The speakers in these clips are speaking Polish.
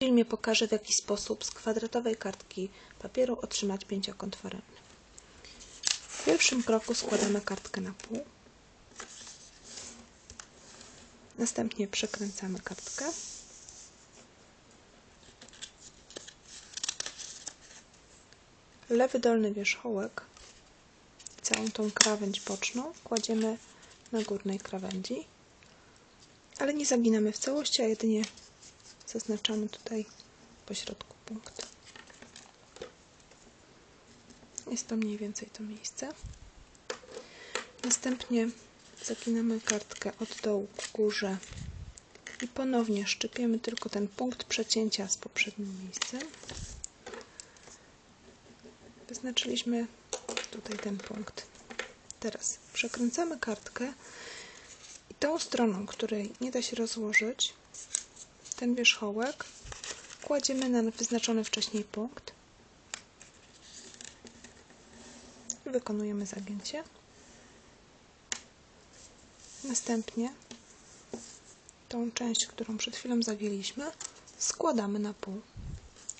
W filmie pokażę w jaki sposób z kwadratowej kartki papieru otrzymać pięciokąt foremny. W pierwszym kroku składamy kartkę na pół. Następnie przekręcamy kartkę. Lewy dolny wierzchołek i całą tą krawędź boczną kładziemy na górnej krawędzi, ale nie zaginamy w całości, a jedynie zaznaczamy tutaj po środku punkt. Jest to mniej więcej to miejsce. Następnie zaginamy kartkę od dołu ku górze i ponownie szczypiemy tylko ten punkt przecięcia z poprzednim miejscem. Wyznaczyliśmy tutaj ten punkt. Teraz przekręcamy kartkę i tą stroną, której nie da się rozłożyć, ten wierzchołek kładziemy na wyznaczony wcześniej punkt i wykonujemy zagięcie. Następnie tą część, którą przed chwilą zagięliśmy, składamy na pół,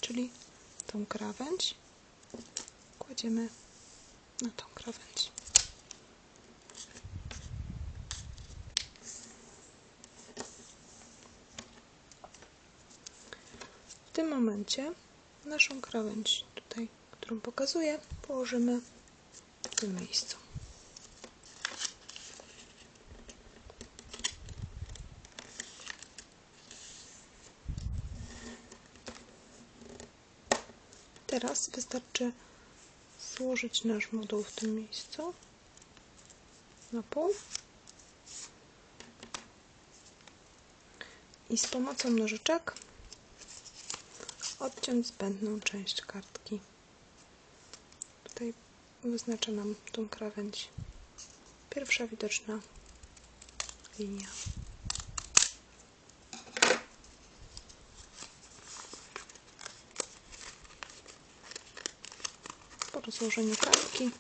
czyli tą krawędź kładziemy na tą krawędź. Tym momencie naszą krawędź tutaj, którą pokazuję, położymy w tym miejscu. Teraz wystarczy złożyć nasz moduł w tym miejscu na pół i z pomocą nożyczek odciąć zbędną część kartki. Tutaj wyznacza nam tą krawędź pierwsza widoczna linia. Po rozłożeniu kartki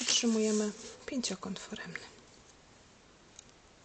otrzymujemy pięciokąt foremny.